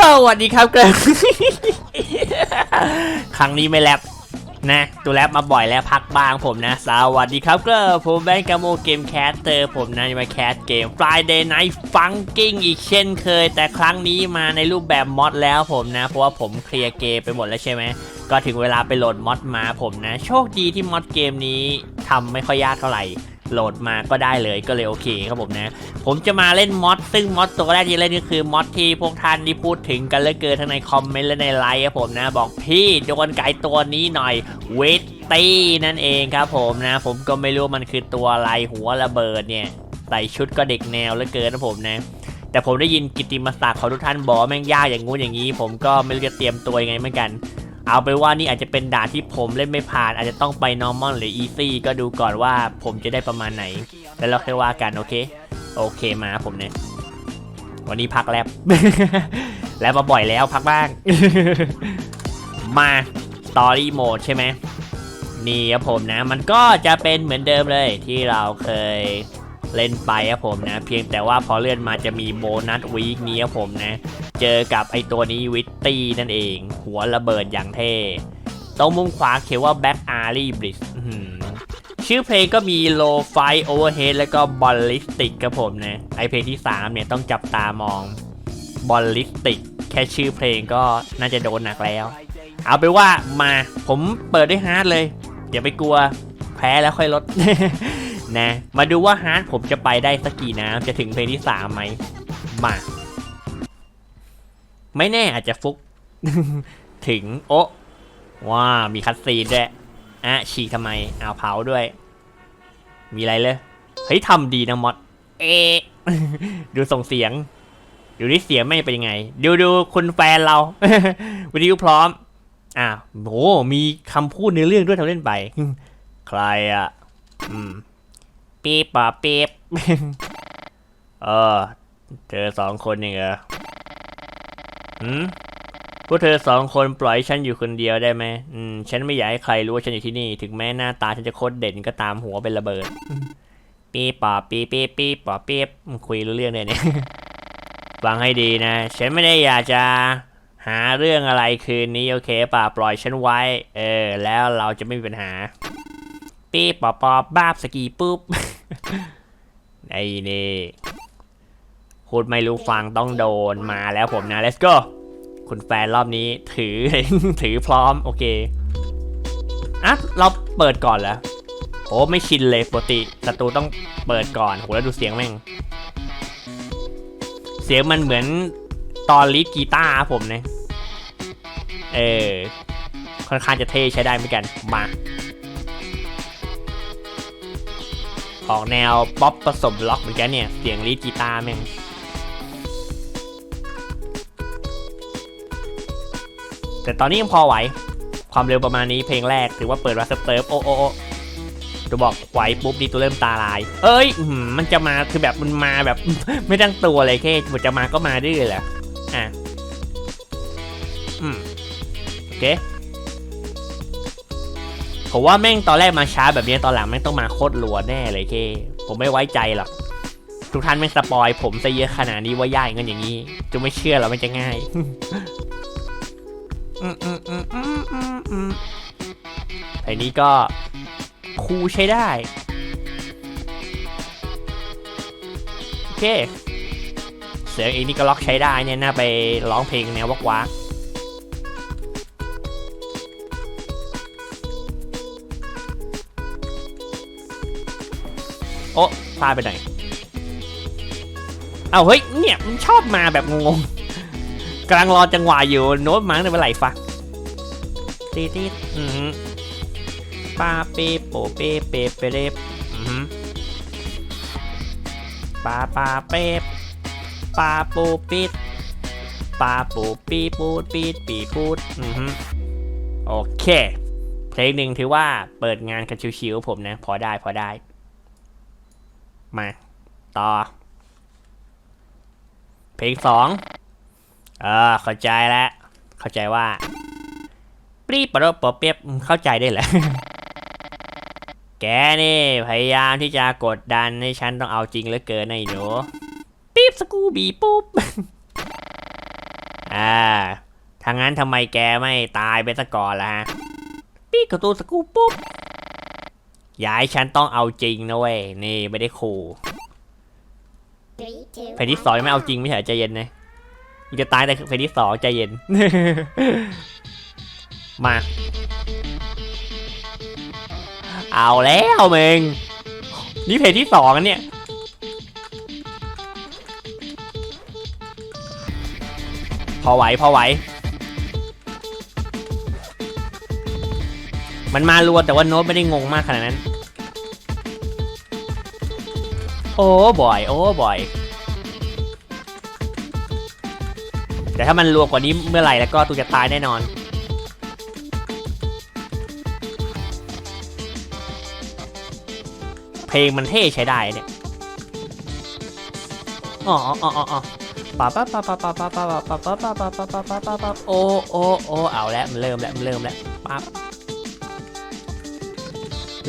สวัสดีครับเกิร์ลครั้งนี้ไม่แรปนะตัวแรปมาบ่อยแล้วพักบ้างผมนะ สวัสดีครับเกิร์ลผมแบงค์กาโมเกมแคสเตอร์ผมนะจะมาแคสเกม Friday Night Funking อีกเช่นเคย แต่ครั้งนี้มาในรูปแบบมอดแล้วผมนะ เพราะว่าผมเคลียร์เกมไปหมดแล้วใช่ไหม ก็ถึงเวลาไปโหลดมอดมาผมนะ โชคดีที่มอดเกมนี้ทำไม่ค่อยยากเท่าไหร่ โหลดมาก็ได้เลยก็เลยโอเคครับผมนะ ผมจะมาเล่นมอดซึ่งมอดตัวแรกที่เล่นก็คือมอดที่พวกท่านที่พูดถึงกันเหลือเกินทั้งในคอมเมนต์และในไลน์ครับผมนะ บอกพี่โดนไก่ตัวนี้หน่อยเวทตี้นั่นเองครับผมนะ ผมก็ไม่รู้มันคือตัวอะไรหัวระเบิดเนี่ยใส่ชุดก็เด็กแนวเหลือเกินนะผมนะแต่ผมได้ยินกิติมศักดิ์ของทุกท่านบอกว่าแม่งยากอย่างงู้นอย่างนี้ ผมก็ไม่รู้จะเตรียมตัวยังไงเหมือนกัน เอาไปว่านี่อาจจะเป็นด่านที่ผมเล่นไม่ผ่าน อาจจะต้องไป normal หรือ easy ก็ดูก่อนว่าผมจะได้ประมาณไหน แล้วเราค่อยว่ากันโอเค โอเคมาผมเนี่ย วันนี้พักแลบแล้วมาบ่อยแล้วพักบ้าง มา story mode ใช่ไหมนี่ครับผมนะ มันก็จะเป็นเหมือนเดิมเลยที่เราเคย เล่นไปครับผมนะ เพียงแต่ว่าพอเลื่อนมาจะมีโบนัสวีคนี้ครับผมนะ เจอกับไอตัวนี้วิตตี้นั่นเอง หัวระเบิดอย่างเท่ตรงมุมขวาเขียนว่า Back Alley Blitz ชื่อเพลงก็มี Low Fight Overhead แล้วก็ Ballistic ครับผมนะ ไอเพลงที่ 3 เนี่ยต้องจับตามอง Ballistic แค่ชื่อเพลงก็น่าจะโดนหนักแล้ว เอาไปนว่ามาผมเปิดด้วยฮาร์ดเลยอย่าไปกลัวแพ้แล้วค่อยลด นะ มาดูว่าฮาร์ดผมจะไปได้สักกี่น้ำจะถึงเพลงที่3ไหมมาไม่แน่อาจจะฟุก ถึงโอะว้ามีคัตซีนด้วยอะฉีกทำไมอาเผาด้วย มีอะไรเลยเฮ้ยทำดีนะมอดเอดูส่งเสียง ดูนี่เสียงไม่เป็นยังไง ดูดูคุณแฟนเราวิดีโอพร้อม อ่าวโหมีคำพูดในเรื่องด้วยทำเล่นไป ใครอะ อืม ปี๊บป่ะปี๊บเออเธอสองคนเองเหรอหืมพวกเธอสองคนปล่อยฉันอยู่คนเดียวได้ไหมอืม ฉันไม่อยากให้ใครรู้ว่าฉันอยู่ที่นี่ ถึงแม้หน้าตาฉันจะโคตรเด่นก็ตามหัวเป็นระเบิด ปีปอปีปีปีปอปีบคุยรู้เรื่องเลยเนี่ยฟังให้ดีนะ ฉันไม่ได้อยากจะหาเรื่องอะไรคืนนี้โอเคป่ะปล่อยฉันไว้ เออ แล้วเราจะไม่มีปัญหา ปีปอปอบ้าบสกีปุ๊บไอ้นี่พูดไม่รู้ฟังต้องโดนมาแล้วผมนะ let's go คุณแฟนรอบนี้ถือ ถือพร้อม โอเคอะเราเปิดก่อนเหรอโอ้ไม่ชินเลยปกติศัตรูต้องเปิดก่อนโหแล้วดูเสียงแม่ง เสียงมันเหมือนตอนลีดกีตาร์ครับผมนะเออค่อนข้างจะเท่ใช้ได้เหมือนกันมา ออกแนวป๊อปผสมล็อกเหมือนกันเนี่ย เสียงลีดกีตาร์แม่งแต่ตอนนี้ยังพอไหว ความเร็วประมาณนี้เพลงแรกถือว่าเปิดมาเซิร์ฟโอ้โอ้โอ้จะบอกไหวปุ๊บนี่ตัวเริ่มตาลาย เอ้ยมันจะมาคือแบบมันมาแบบ ไม่ตั้งตัวเลยแค่มันจะมาก็มาดื้อแหละอะอืมโอเค ผมว่าแม่งตอนแรกมาช้าแบบนี้ตอนหลังแม่งต้องมาโคตรรัวแน่เลยเค ผมไม่ไว้ใจหรอกทุกท่านแม่งสปอย ผมซะเยอะขนาดนี้ว่ายากกันอย่างนี้จะไม่เชื่อหรอกมันจะง่ายอืมอืมอืมอืมอืมอืมไอ้นี้ก็คูใช้ได้ โอเค เสียงเองนี่ก็ล็อกใช้ได้เนี่ยน่าไปร้องเพลงแนววักวัก โอ้พลาดไปไหนเอาเฮ้ยเนี่ยมันชอบมาแบบงงๆกำลังรอจังหวะอยู่โน้ตมั้งในเมื่อไหร่ฟักตีตีอือปาเปโปเปเปเปเรปอือปาปาเปปปาปูปิดปาปูปีปูดปีดปีพูดอือโอเค เพลงหนึ่งถือว่าเปิดงานกันชิวๆผมนะ พอได้พอได้ มา ต่อ เพลงสองเออเข้าใจแล้ว เข้าใจว่าปรีปรบปเปียบเข้าใจได้แหละแกนี่ พยายามที่จะกดดันให้ฉันต้องเอาจริงเหลือเกินไอ้หนูปี๊บสกูบีปุ๊บอ่าทางนั้นทำไมแกไม่ตายไปซะก่อนล่ะฮะปี๊บกระตูสกูปุ๊บ อย่าให้ฉันต้องเอาจริงนะเว้ยนี่ไม่ได้ขู่เพลนที่สองไม่เอาจริงไม่เใช่ใจเย็นนะกูจะตายแต่เพลนที่สองใจเย็น มา เอาแล้วเมงนี่เพจที่สองเนี่ยพอไหวพอไหว มันมารัวแต่ว่าโน้ตไม่ได้งงมากขนาดนั้น โอ้บ่อย โอ้บ่อย แต่ถ้ามันรัวกว่านี้เมื่อไหร่แล้วก็ตูจะตายแน่นอน เพลงมันเท่ใช้ได้เนี่ย อ๋ออ๋ออ๋อป๊ะป๊ะป๊ะป๊ะป๊ะปะปะปะปะปะปะปะปะปะปะโอโอโอเอาแล้วมันเริ่มแล้วมันเริ่มแล้วปั๊บ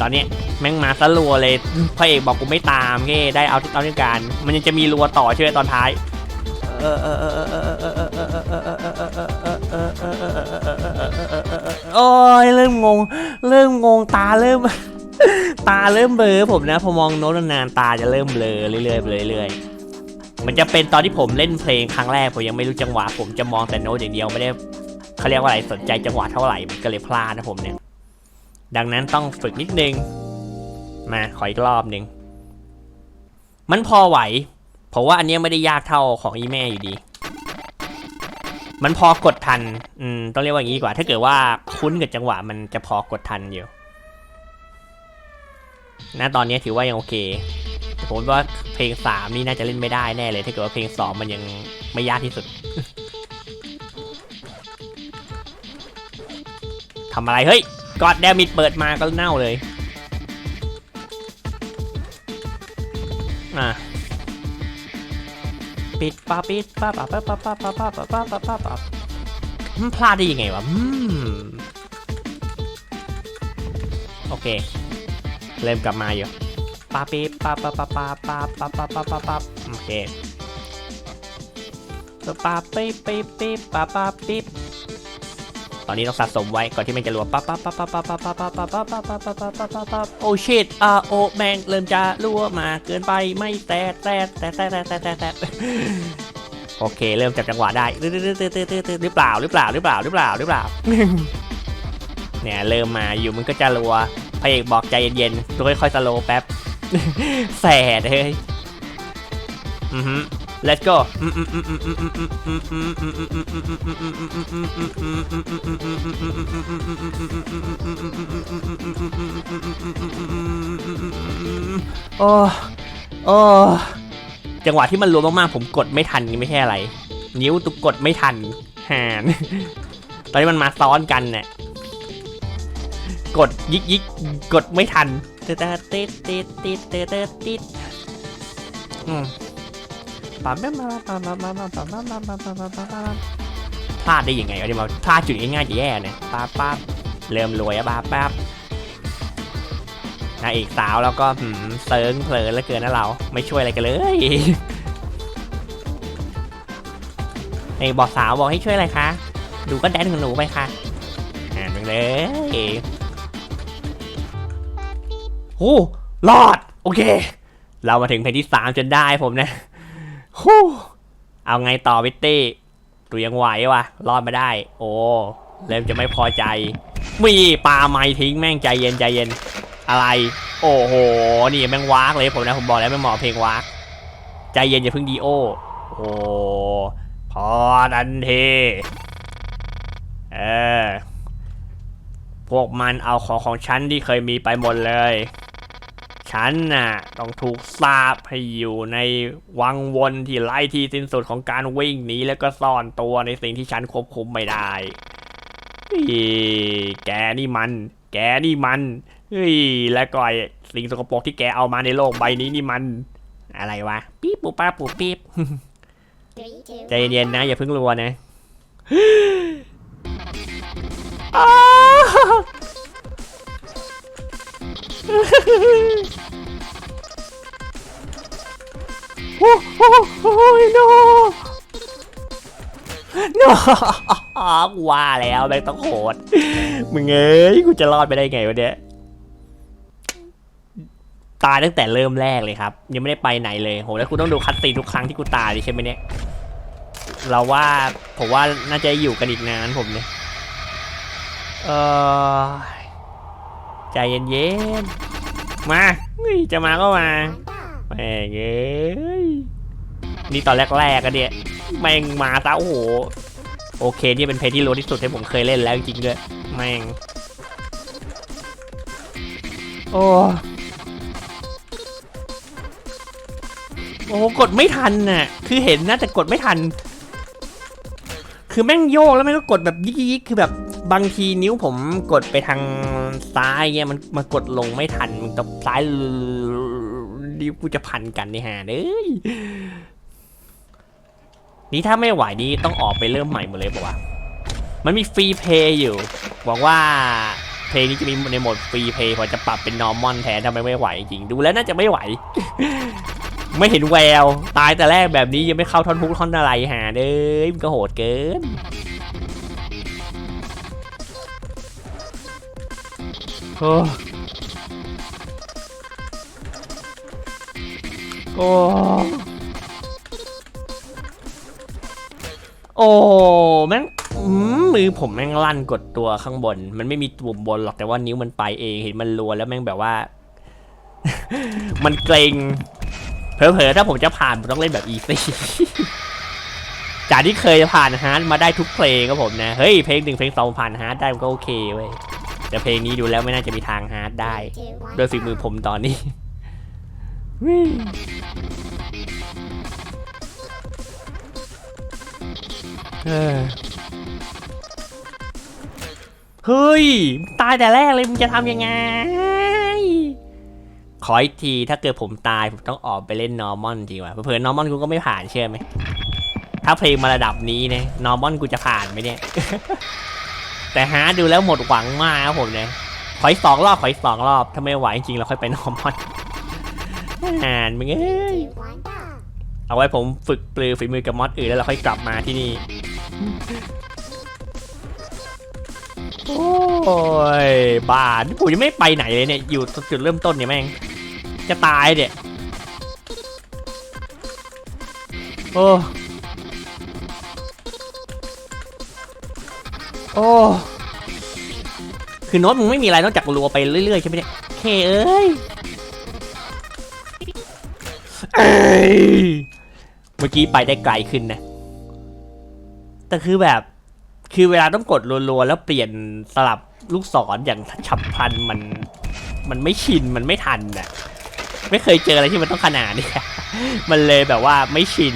ตอนนี้แม่งมาซะรัวเลยพระเอกบอกกูไม่ตามเฮ้ได้เอาที่เอาที่การ มันยังจะมีรัวต่อใช่ไหมตอนท้ายโอ้ยเริ่มงง เริ่มงงตาเริ่ม ตาเริ่มเบลอผมนะพอมองโน้ตนานๆตาจะเริ่มเบลอเรื่อยๆเรื่อยๆมันจะเป็นตอนที่ผมเล่นเพลงครั้งแรกผมยังไม่รู้จังหวะ ผมจะมองแต่โน้ตอย่างเดียวไม่ได้เขาเรียกว่าอะไรสนใจจังหวะเท่าไหร่มันก็เลยพลาดนะผมเนี่ย ดังนั้นต้องฝึกนิดนึง มาขออีกรอบหนึ่ง มันพอไหว เพราะว่าอันนี้ไม่ได้ยากเท่าของอีแม่อยู่ดี มันพอกดทัน อืม ต้องเรียกว่าอย่างนี้ดีกว่า ถ้าเกิดว่าคุ้นกับจังหวะมันจะพอกดทันอยู่ณตอนนี้ถือว่ายังโอเคแต่ผมว่าเพลงสามนี่น่าจะเล่นไม่ได้แน่เลย ถ้าเกิดว่าเพลงสองมันยังไม่ยากที่สุดทำอะไร เฮ้ย กอดแดมิดเปิดมาก็เน่าเลยอะปิดปาปิดปาปาปาปาปาปาปาปาปาปาปาปามันพลาดได้ยังไงวะอืมโอเค เริ่มกลับมาอยู่ปาปีปาปาปาปาปาปาปาปาปาปาโอเคปาปีปีปีปาปาปี ตอนนี้ต้องสะสมไว้ก่อนที่มันจะรัวปาปาปาปาปาปาปาปาปาปาปาปาปาปาปาปาปาโอ้ชิตอ่าโอแมงเริ่มจะรัวมาเกินไปไม่แต่แต่แต่แต่แต่แต่แต่โอเค เริ่มจับจังหวะได้หรือหรือเปล่าหรือเปล่าหรือเปล่าหรือเปล่าหรือเปล่าเนี่ยเริ่มมาอยู่มันก็จะรัวพระเอกบอกใจเย็นๆค่อยๆสโลว์แป๊บแสดเฮ้ยอือฮึ let's go โอ้โอ้จังหวะที่มันรวมมากๆ ผมกดไม่ทันนี่ไม่ใช่อะไร นิ้วตุกกดไม่ทันหานตอนนี้มันมาซ้อนกันเนี่ยกดยิกยิกกดไม่ทันติดติดติดติดติดติดติดอืม ปั๊มปั๊มปั๊มปั๊มปั๊มปั๊มปั๊มปั๊มปั๊มปั๊มปั๊มปั๊มพลาดได้ยังไงวะที่มาพลาดจุดง่ายๆจะแย่เนี่ยปั๊บปั๊บเริ่มรวยอะปั๊บปั๊บนางเอกสาวแล้วก็หืมเซิร์งเพลินแล้วเกินนะเราไม่ช่วยอะไรกันเลยไอ้บอกสาวบอกให้ช่วยอะไรคะดูก็แดนของหนูไปค่ะอ่านไปเลยโอ้รอด โอเค เรามาถึงเพลงที่ 3 จนได้ผมนะ ฮู้เอาไงต่อวิตตี้ดูยังไหววะรอดมาได้ โอ้เริ่มจะไม่พอใจ มีปลาไม้ทิ้งแม่งใจเย็นใจเย็น อะไร โอ้โห นี่แม่งวากเลยผมนะผมบอกแล้วไม่เหมาะเพลงวากใจเย็นอย่าเพิ่งดีโอ โอ้พอทันทีเออพวกมันเอาของของฉันที่เคยมีไปหมดเลย ฉันน่ะต้องถูกสาปให้อยู่ในวังวนที่ไร้ที่สิ้นสุดของการวิ่งหนีแล้วก็ซ่อนตัวในสิ่งที่ฉันควบคุมไม่ได้เฮ้แกนี่มัน แกนี่มันเฮ้ยแล้วก็ไอสิ่งสกปรกที่แกเอามาในโลกใบนี้นี่มัน อะไรวะปี๊บปูป้าปูปี๊บใจเย็นๆนะ อย่าเพิ่งรัวนะอ้า โอ้โหโอ้ย no no ว่าแล้วแม่งต้องโหดมึงเอ้ยกูจะรอดไปได้ไงวะเนี่ยตายตั้งแต่เริ่มแรกเลยครับ ยังไม่ได้ไปไหนเลยโหแล้วกูต้องดูคัดซีทุกครั้งที่กูตายใช่ไหมเนี่ยเราว่าผมว่าน่าจะอยู่กันอีกนานผมเนี่ยเออใจเย็นๆมาจะมาก็มา one, แม่เอ้ย นี่ตอนแรกๆกันเนี่ยแม่งมาซะโอ้โห โอเคนี่เป็นเพลงที่รู้ที่สุดที่ผมเคยเล่นแล้วจริงๆด้วยแม่ง โอ้โอ้กดไม่ทันน่ะ คือเห็นนะแต่กดไม่ทัน คือแม่งโยกแล้วแม่งก็กดแบบยิกๆคือแบบบางทีนิ้วผมกดไปทางซ้ายเงี้ยมันมากดลงไม่ทันมันกับซ้ายนิ้วกูจะพันกันนี่ฮะเอ้ย นี่ถ้าไม่ไหวนี่ต้องออกไปเริ่มใหม่หมดเลยปะวะมันมีฟรีเพย์อยู่หวังว่าเพลงนี้จะมีในโหมดฟรีเพย์พอจะปรับเป็นนอร์มอนแทนทำไมไม่ไหวจริงดูแล้วน่าจะไม่ไหว ไม่เห็นแวว ตายแต่แรกแบบนี้ยังไม่เข้าท่อนฮุกท่อนอะไรหาเด้ยมันก็โหดเกินโอ้โอ้ โอ้แม่งอืมมือผมแม่งลั่นกดตัวข้างบน มันไม่มีปุ่มบนหรอกแต่ว่านิ้วมันไปเองเห็นมันรัวแล้วแม่งแบบว่า มันเกรงเผลอๆถ้าผมจะผ่านผมต้องเล่นแบบอีซี่จากที่เคยผ่านฮาร์ดมาได้ทุกเพลงครับผมนะเฮ้ยเพลงหนึ่งเพลงสองผ่านฮาร์ดได้มันก็โอเคเว้ยแต่เพลงนี้ดูแล้วไม่น่าจะมีทางฮาร์ดได้ two, one, โดยฝีมือผมตอนนี้ เฮ้ย ตายแต่แรกเลยมึงจะทำยังไง ขออีกทีถ้าเกิดผมตาย ผมต้องออกไปเล่นนอร์มอนจริงว่ะเผื่อนอร์มอนกูก็ไม่ผ่านเชื่อไหม ถ้าเพลงมาระดับนี้เนี่ยนอร์มอนกูจะผ่านไหมเนี่ย แต่ฮาร์ดูแล้วหมดหวังมากครับผมเนี่ยขออีกสองรอบขออีกสองรอบ ถ้าไม่ไหวจริงเราค่อยไปนอร์มอนอ่านมึงเอ้ย เอาไว้ผมฝึกปลือฝีมือกับมอดอื่นแล้วเราค่อยกลับมาที่นี่ โอ้ยบ้านี่ผมยังไม่ไปไหนเลยเนี่ย อยู่จุดเริ่มต้นเนี่ยแม่ง จะตายเนี่ย โอ้ โอ้คือโน้ตมึงไม่มีอะไรนอกจากรัวไปเรื่อยๆใช่ไหมเนี่ยเคเอ้ยเอ้ย เมื่อกี้ไปได้ไกลขึ้นนะ แต่คือแบบ คือเวลาต้องกดรัวๆแล้วเปลี่ยนสลับลูกศรอย่างฉับพลันมัน มันไม่ชินมันไม่ทันน่ะไม่เคยเจออะไรที่มันต้องขนาดนี้ มันเลยแบบว่าไม่ชิน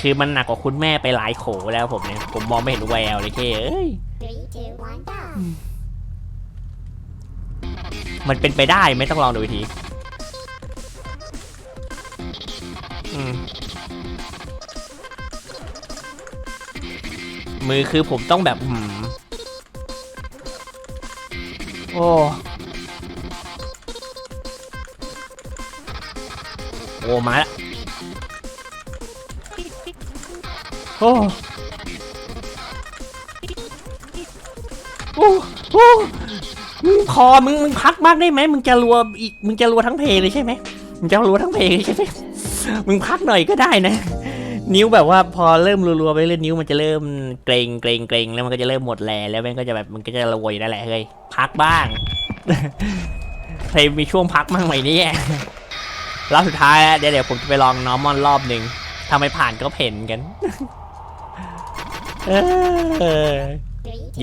คือมันหนักกว่าคุณแม่ไปหลายโขแล้วผมเนี่ย ผมมองไม่เห็นแววเลยเคเอ้ย มันเป็นไปได้ไหมต้องลองดูที อืม มือคือผมต้องแบบหืมโอ้โอ้มาละโอ้โอ้โอ้มึงพอมึงมึงพักมากได้ไหมมึงจะรัวอีกมึงจะรัวทั้งเพลงเลยใช่ไหมมึงจะรัวทั้งเพลงเลยใช่ไหมมึงพักหน่อยก็ได้นะ นิ้วแบบว่าพอเริ่มรัวๆไปเรื่อยนิ้วมันจะเริ่มเกรงเกรงเกรงแล้วมันก็จะเริ่มหมดแรงแล้วมันก็จะแบบมันก็จะระวยนั่นแหละเฮ้ยพักบ้างใครมีช่วงพักบ้างไหมเนี่ยรอบสุดท้ายเดี๋ยวผมจะไปลองนอมมอนรอบหนึ่งทำไมผ่านก็เพ่นกัน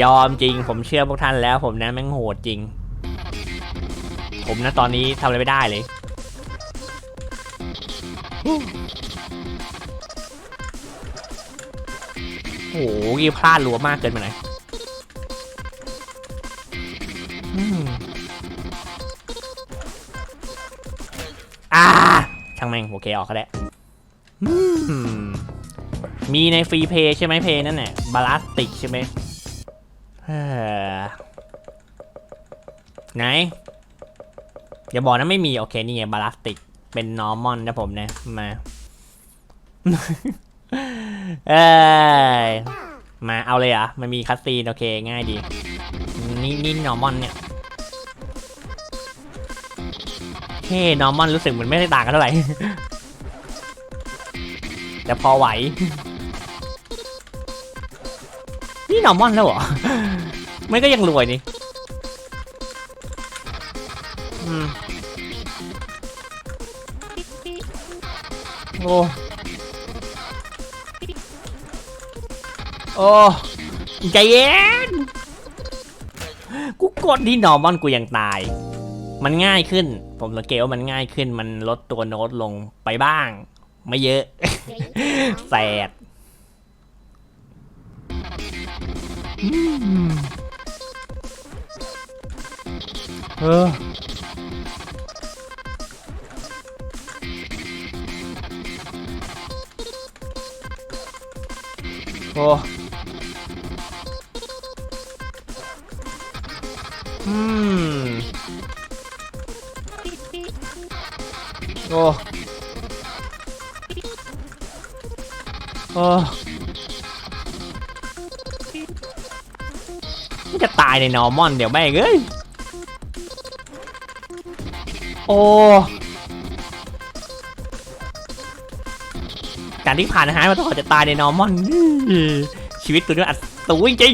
ยอมจริง ผมเชื่อพวกท่านแล้ว ผมนะแม่งโหดจริง ผมนะตอนนี้ทำอะไรไม่ได้เลย โอ้ยพลาดรัวมากเกินไปหน่อยอ่าช่างแม่งโอเคออกก็ได้มีในฟรีเพย์ใช่ไหมเพย์นั่นแหละบาลาสติกใช่ไหมไหน อย่าบอกนะไม่มี โอเค นี่ไงบาลาสติก เป็นนอร์มอนนะผมนะ มา เอยมาเอาเลยอะมันมีคัสซีนโอเคง่ายดี นี่นี่นอร์มอนเนี่ยเฮ้นอร์มอนรู้สึกเหมือนไม่ได้ต่างกันเท่าไหร่ แต่พอไหว นี่นอร์มอนแล้วเหรอม่ก็ยังรวยนี่โอ้ โอ้ใจเย็น กูกดที่นอร์มอนกูยังตาย มันง่ายขึ้น ผมสังเกตว่ามันง่ายขึ้น มันลดตัวโน้ตลงไปบ้าง ไม่เยอะ แสดเออโอ้ อืมโอ้โอ้จะตายในนอร์มอนเดี๋ยวแม่งเอ้ย โอ้การที่ผ่านอาหารมาต้องขอจะตายในนอร์มอน ชีวิตตัวนี้อัดตูงจริง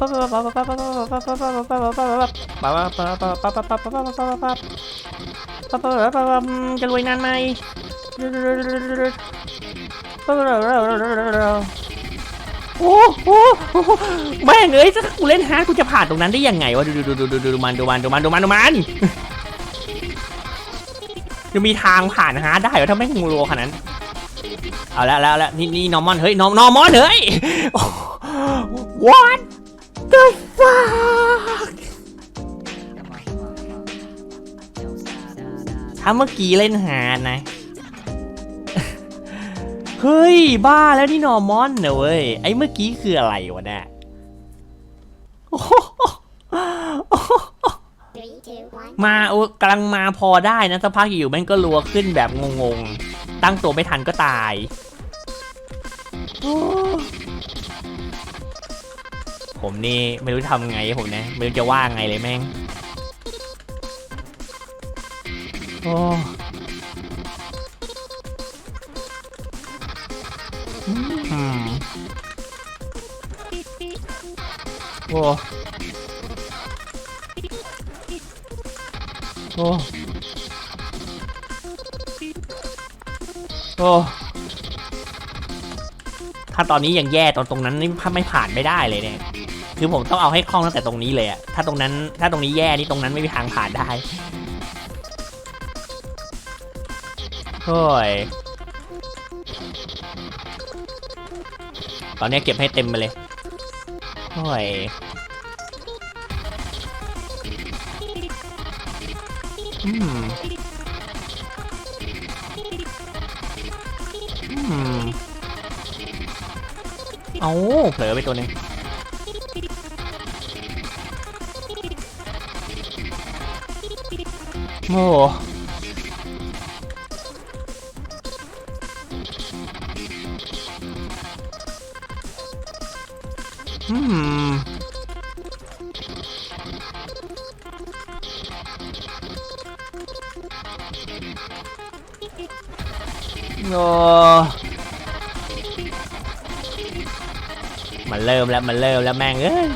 จะรวยนานไหมโอ้โหแม่งเอ้ยถ้ากูเล่นฮาร์ดกูจะผ่านตรงนั้นได้ยังไงวะดูดูดูดูดูดูมันดูมันดูมันดูมันดูมันจะมีทางผ่านฮาร์ดได้เหรอถ้าแม่งงูโลขนาดนั้นเอาละแล้วแล้วนี่นี่นอร์มอนเฮ้ยนอร์นอร์มอนเฮ้ย what the fuck ถ้าเมื่อกี้เล่นหาดนะ เฮ้ย บ้าแล้วนี่นอร์มอนเนอะเว้ย ไอ้เมื่อกี้คืออะไรวะเนี่ยมาโอ้กำลังมาพอได้นะสักพักอยู่แม่งก็รัวขึ้นแบบงงๆ ตั้งตัวไม่ทันก็ตายโอ้ ผมนี่ไม่รู้ทำไงผมนะ ไม่รู้จะว่าไงเลยแม่ง โอ้โอ้โอ้โอ้ถ้าตอนนี้ยังแย่ตอนตรงนั้นนี่ไม่ผ่านไม่ได้เลยเนี่ย คือผมต้องเอาให้คล่องตั้งแต่ตรงนี้เลยอะถ้าตรงนั้น ถ้าตรงนี้แย่นี่ตรงนั้นไม่มีทางผ่านได้โอ้ยตอนนี้เก็บให้เต็มไปเลยโอ้ยอืมอืมเอาเผลอไปตัวนึง โอ้โหอืมโอ้มันเริ่มแล้ว มันเริ่มแล้วแม่งเอ้ย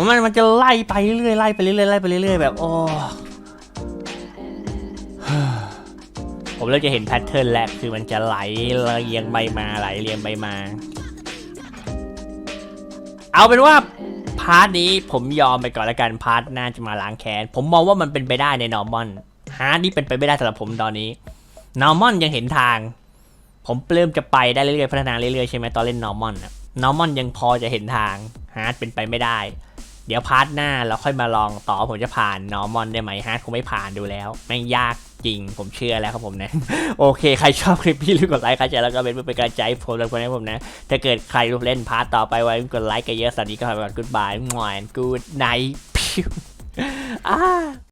มมันมันจะไล่ไปเรื่อยๆไล่ไปเรื่อยๆไล่ไปเรื่อยๆแบบโอ้ผมเริ่มจะเห็นแพทเทิร์นแล้วคือมันจะไหลเรียงใบมาไหลเรียงใบมา เอาเป็นว่าพาร์ทนี้ผมยอมไปก่อนล้วกันพาร์ทหน่าจะมาล้างแค้นผมมองว่ามันเป็นไปได้ในนอร์มอนฮาร์ดนี่เป็นไปไม่ได้สำหรับผมตอนนี้นอร์มอนยังเห็นทาง ผมเริ่มจะไปได้เรื่อยๆพัฒนาเรื่อยๆใช่ไหมตอนเล่นนอร์มอนนอร์มอนยังพอจะเห็นทางฮาร์ดเป็นไปไม่ได้ เดี๋ยวพาร์ทหน้าเราค่อยมาลองต่อผมจะผ่านนอร์มอนได้ไหมฮะคงไม่ผ่านดูแล้ว แม่งยากจริง ผมเชื่อแล้วครับผมนะ โอเค ใครชอบคลิปพี่รีบกดไลค์ใครใจแล้วก็เป็นเพื่อเป็นกำลังใจผมและคนให้ผมนะ ถ้าเกิดใครรู้เล่นพาร์ทต่อไปไว้กดไลค์กันเยอะสวัสดีก็ขอก่อนกูดบายหมอนกูดไนท์พิวอ่า